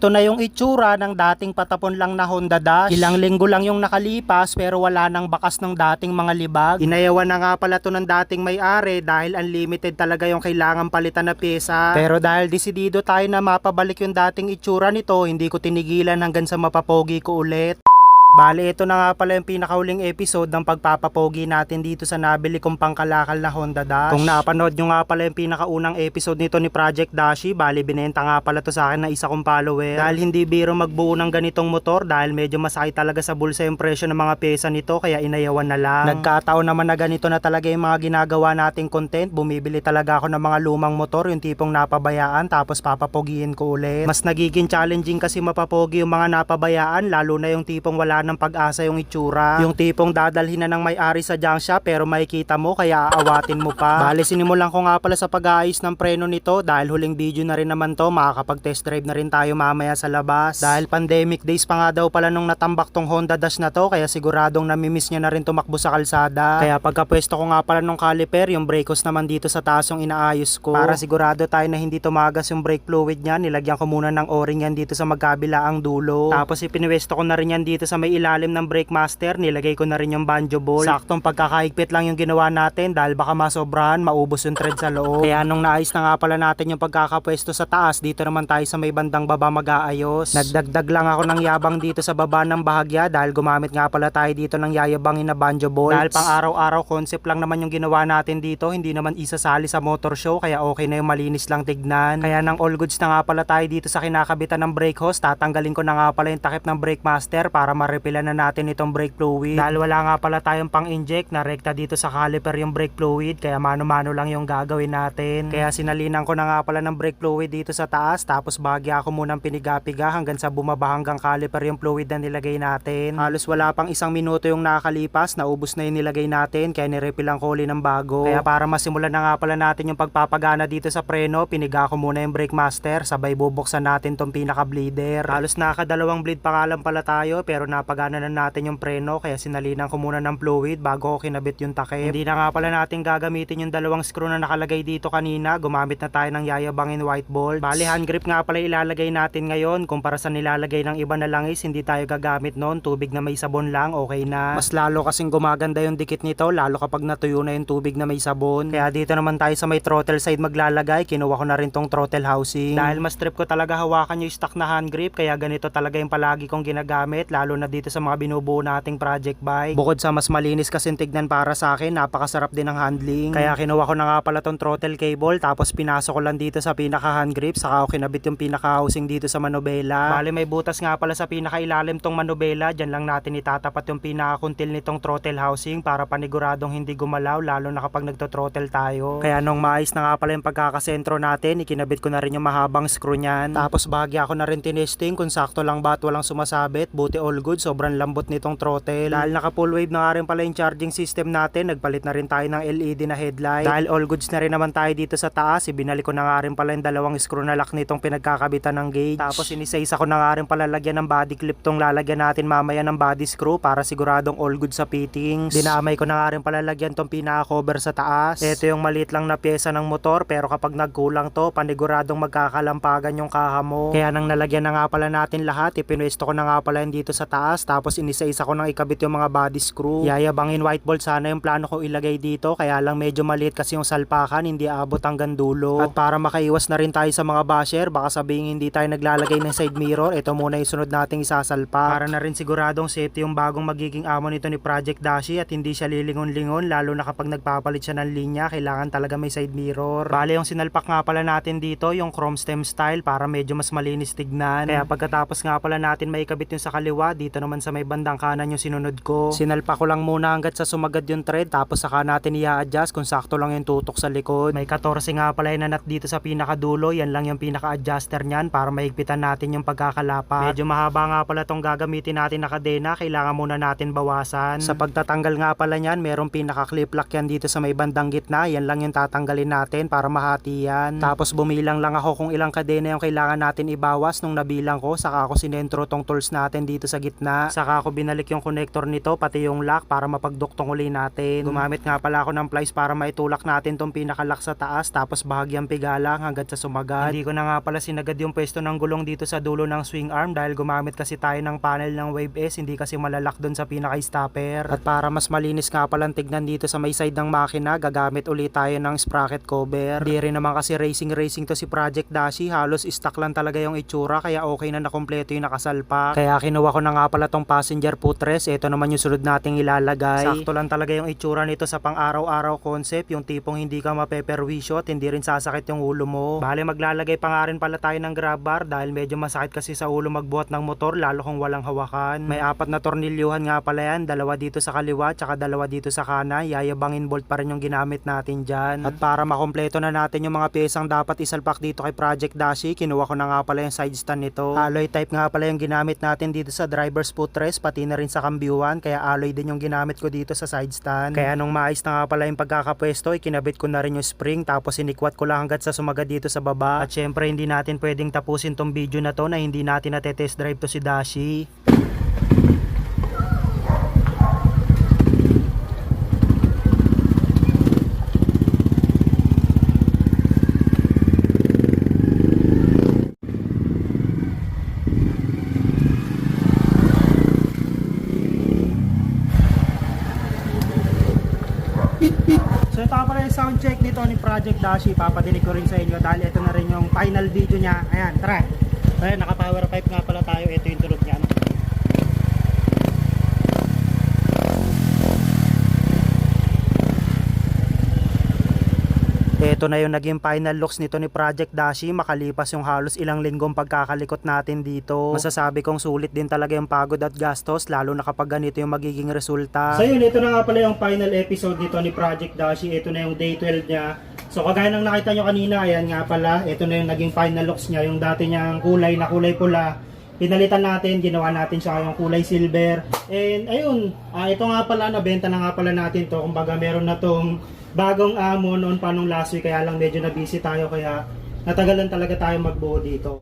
Ito na yung itsura ng dating patapon lang na Honda Dash. Ilang linggo lang yung nakalipas pero wala nang bakas ng dating mga libag. Inayawan na nga pala to ng dating may-ari dahil unlimited talaga yung kailangan palitan na pyesa. Pero dahil desidido tayo na mapabalik yung dating itsura nito, hindi ko tinigilan hanggang sa mapapogi ko ulit. Bale, ito na nga pala yung pinakahuling episode ng pagpapapogi natin dito sa nabili kong pangkalakal na Honda Dash. Kung napanood nyo nga pala yung pinakaunang episode nito ni Project Dashi, bale binenta nga pala to sa akin na isa kong follower. Dahil hindi biro magbuo ng ganitong motor dahil medyo masakit talaga sa bulsa yung presyo ng mga pyesa nito kaya inayawan na lang. Nagkataon naman na ganito na talaga yung mga ginagawa nating content. Bumibili talaga ako ng mga lumang motor, yung tipong napabayaan tapos papapogihin ko ulit. Mas nagiging challenging kasi mapapogi yung mga napabayaan lalo na yung tipong wala ng pag-asa yung itsura. Yung tipong dadalhin na ng may-ari sa junk shop pero makikita mo kaya aawatin mo pa. Bale sinimulan ko nga pala sa pag-aayos ng preno nito dahil huling video na rin naman to makakapag-test drive na rin tayo mamaya sa labas. Dahil pandemic days pa nga daw pala nung natambak tong Honda Dash na to kaya siguradong namimiss niya na rin tumakbo sa kalsada. Kaya pagkapwesto ko nga pala nung caliper yung brake hose naman dito sa taas yung inaayos ko. Para sigurado tayo na hindi tumagas yung brake fluid niya nilagyan ko muna ng o-ring yan dito sa magkabila ang dulo. Tapos ipinwesto ko na rin yan dito sa may ilalim ng brake master nilagay ko na rin yung banjo ball. Saktong pagkakahigpit lang yung ginawa natin dahil baka masobrahan maubos yung thread sa loob. Kaya nung naayos na nga pala natin yung pagkakapwesto sa taas dito naman tayo sa may bandang baba mag-aayos. Nagdagdag lang ako ng yabang dito sa baba ng bahagya dahil gumamit nga pala tayo dito ng yayabangin na banjo bolts. Dahil pang araw-araw concept lang naman yung ginawa natin dito hindi naman isasali sa motor show kaya okay na yung malinis lang tignan. Kaya nang all goods na nga pala tayo dito sa kinakabitan ng brake hose tatanggalin ko na nga pala yung takip ng brake master para ma-refill na natin itong brake fluid. Dahil wala nga pala tayong pang-inject na rekta dito sa caliper yung brake fluid kaya mano-mano lang yung gagawin natin. Kaya sinalinan ko na nga pala ng brake fluid dito sa taas tapos bahagya ako munang piniga-piga hanggang sa bumaba hanggang caliper yung fluid na nilagay natin. Halos wala pang isang minuto yung nakakalipas naubos na yung nilagay natin kaya nirefill lang ko uli ng bago. Kaya para masimulan na nga pala natin yung pagpapagana dito sa preno piniga ko muna yung brake master sabay bubuksan natin tong pinaka bleeder. Halos nakakadalawang bleed pa nga lang pala tayo pero napagana na natin yung preno kaya sinalinan ko muna ng fluid bago ko kinabit yung takip. Hindi na nga pala natin gagamitin yung dalawang screw na nakalagay dito kanina. Gumamit na tayo ng yayabangin white bolt. Bali hand grip nga pala ilalagay natin ngayon kumpara sa nilalagay ng iba na langis hindi tayo gagamit noon. Tubig na may sabon lang okay na. Mas lalo kasing gumaganda yung dikit nito lalo kapag natuyo na yung tubig na may sabon. Kaya dito naman tayo sa may throttle side maglalagay. Kinuha ko na rin tong throttle housing. Dahil mas trip ko talaga hawakan yung stock na hand grip kaya ganito talaga yung palagi kong ginagamit lalo na dito sa mga binubuo nating project bike. Bukod sa mas malinis kasi tignan para sa akin, napakasarap din ng handling. Kaya kinuha ko na nga pala tong throttle cable tapos pinasok ko lang dito sa pinaka hand grip saka ako kinabit yung pinaka housing dito sa manubela. Bali may butas nga pala sa pinaka ilalim tong manubela. Diyan lang natin itatapat yung pinaka kuntil nitong throttle housing para paniguradong hindi gumalaw lalo na kapag nagto-throttle tayo. Kaya nung maayos na nga pala yung pagkakasentro natin, ikinabit ko na rin yung mahabang screw niyan. Tapos bahagya ako na rin tinesting kung sakto lang ba at walang sumasabit. Buti all good, sobrang lambot nitong throttle. Dahil naka full wave na nga rin pala yung charging system natin, nagpalit na rin tayo ng LED na headlight. Dahil all goods na rin naman tayo dito sa taas, ibinalik ko na nga rin pala yung dalawang screw na lock nitong pinagkakabitan ng gauge. Tapos inisa-isa ko na nga rin pala lagyan ng body clip tong lalagyan natin mamaya ng body screw para siguradong all good sa fittings. Dinamay ko na nga rin pala lagyan tong pinaka-cover sa taas. Ito yung maliit lang na pyesa ng motor pero kapag nagkulang to, paniguradong magkakalampagan yung kaha mo. Kaya nang nalagyan na nga pala natin lahat, ipinwesto ko na nga pala yun dito sa taas tapos inisa-isa ko nang ikabit yung mga body screw. Yayabangin white bolt sana yung plano ko ilagay dito kaya lang medyo maliit kasi yung salpakan hindi abot hanggang dulo. At para makaiwas na rin tayo sa mga basher, baka sabihin hindi tayo naglalagay ng side mirror, ito muna yung sunod nating isasalpa. Para na rin siguradong safety yung bagong magiging amo nito ni Project Dashi at hindi siya lilingon-lingon lalo na kapag nagpapalit siya ng linya, kailangan talaga may side mirror. Bale yung sinalpak nga pala natin dito, yung chrome stem style para medyo mas malinis tignan. Kaya pagkatapos nga pala natin maikabit yung sa kaliwa, dito naman sa may bandang kanan yung sinunod ko. Sinalpak ko lang muna hanggat sa sumagad yung thread tapos saka natin i-adjust kung sakto lang yung tutok sa likod. May 14 nga pala yung nanat dito sa pinakadulo, yan lang yung pinaka-adjuster niyan para mahigpitan natin yung pagkakalapat. Medyo mahaba nga pala tong gagamitin natin na kadena, kailangan muna natin bawasan. Sa pagtatanggal nga pala niyan, merong pinaka-clip lock yan dito sa may bandang gitna, yan lang yung tatanggalin natin para mahati yan. Tapos bumilang lang ako kung ilang kadena yung kailangan natin ibawas nung nabilang ko, saka ako sinentro tong tools natin dito sa gitna. Gitna. Saka ako binalik yung connector nito, pati yung lock para mapagduktong uli natin. Gumamit nga pala ako ng plies para maitulak natin tong pinakalock sa taas, tapos bahagyang pigalang hanggang sa sumagat. Hindi ko na nga pala sinagad yung pwesto ng gulong dito sa dulo ng swing arm dahil gumamit kasi tayo ng panel ng Wave S, hindi kasi malalak doon sa pinaka-stopper. At para mas malinis nga palang tignan dito sa may side ng makina, gagamit ulit tayo ng sprocket cover. Hindi rin naman kasi racing racing to si Project Dashi, halos stock lang talaga yung itsura kaya okay na nakompleto yung nakasalpak. Kaya kinuha ko na nga pala tong passenger footrest, ito naman yung sunod nating ilalagay. Sakto lang talaga yung itsura nito sa pang araw-araw concept, yung tipong hindi ka mapeperwisyo at hindi rin sasakit yung ulo mo. Bale maglalagay pa nga rin pala tayo ng grab bar dahil medyo masakit kasi sa ulo magbuhat ng motor lalo kung walang hawakan. May apat na tornilyuhan nga pala yan, dalawa dito sa kaliwa tsaka dalawa dito sa kanan. Yayabangin bolt pa rin yung ginamit natin dyan. At para makompleto na natin yung mga piyesang dapat isalpak dito kay Project Dashi, kinuha ko na nga pala yung side stand nito. Alloy type nga pala yung ginamit natin dito sa driver's footrest, pati na rin sa kambyuan, kaya alloy din yung ginamit ko dito sa side stand. Kaya nung maayos na nga pala yung pagkakapwesto, ikinabit ko na rin yung spring, tapos inikwat ko lang hanggat sa sumaga dito sa baba. At syempre hindi natin pwedeng tapusin tong video na to na hindi natin natetest drive to si Dashi. So ito pala yung sound check nito ni Project Dashi. Papadinig ko rin sa inyo dahil ito na rin yung final video niya. Ayan, tara. Ayan, naka power pipe nga pala tayo. Ito yung tunog niya. Ito na yung naging final looks nito ni Project Dashi makalipas yung halos ilang linggong pagkakalikot natin dito. Masasabi kong sulit din talaga yung pagod at gastos lalo na kapag ganito yung magiging resulta. So yun, ito na nga pala yung final episode nito ni Project Dashi. Ito na yung day 12 niya. So kagaya ng nakita nyo kanina, ayan nga pala, ito na yung naging final looks niya. Yung dati niyang kulay na kulay pula, pinalitan natin, ginawa natin siya yung kulay silver. And ayun, ah, ito nga pala, nabenta na nga pala natin to. Kumbaga meron na tong bagong amo noon pa nung last week, kaya lang medyo na busy tayo, kaya natagalan talaga tayo magbuo dito.